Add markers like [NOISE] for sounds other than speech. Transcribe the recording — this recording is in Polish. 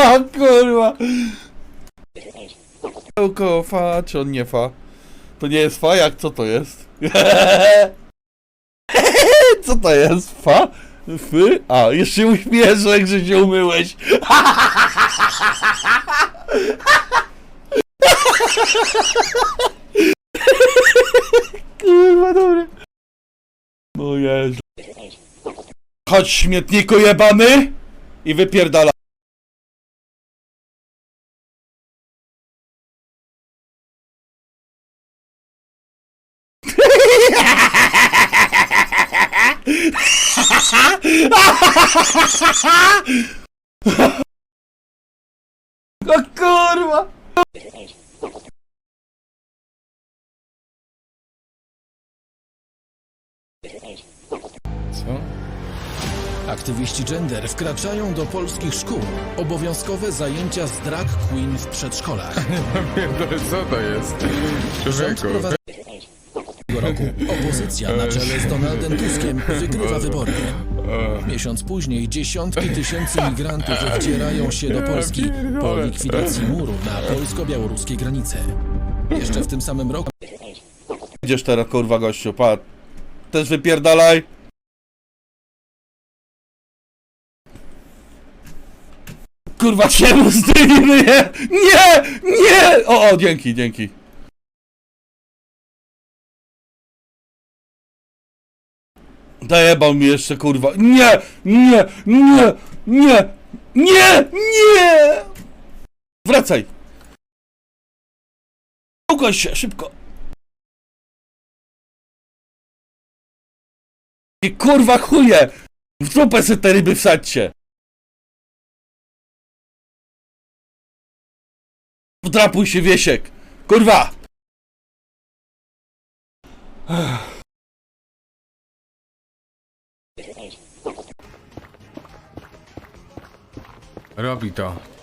O kurwa! Pełko fa, czy on nie fa? To nie jest fa? Jak co to jest? [LAUGHS] Co to jest? Fa? Fy? A, jeszcze uśmiesz, jak że się umyłeś. Kurwa, dobry. No. Chodź śmietniku jebany i wypierdala. O kurwa! Co? Aktywiści gender wkraczają do polskich szkół. Obowiązkowe zajęcia z drag queen w przedszkolach. [LAUGHS] Pierdolę, co to jest? Rząd Człowieku. tego roku opozycja na czele z Donaldem Tuskiem wygrywa wybory. Miesiąc później dziesiątki tysięcy migrantów wdzierają się do Polski po likwidacji muru na polsko-białoruskiej granicy. Jeszcze w tym samym roku Idziesz teraz kurwa gościu, patrz. Też wypierdalaj. Kurwa czemu zdejmijmy je? Nie! Nie! O, o, dzięki, dzięki. Dajebał mi jeszcze kurwa. Nie! Nie! Nie! Nie! Nie! Nie! Wracaj! Ugoń się, szybko! I kurwa chuje! W dupę se te ryby wsadźcie! Wdrapuj się Wiesiek! Kurwa! Robi to.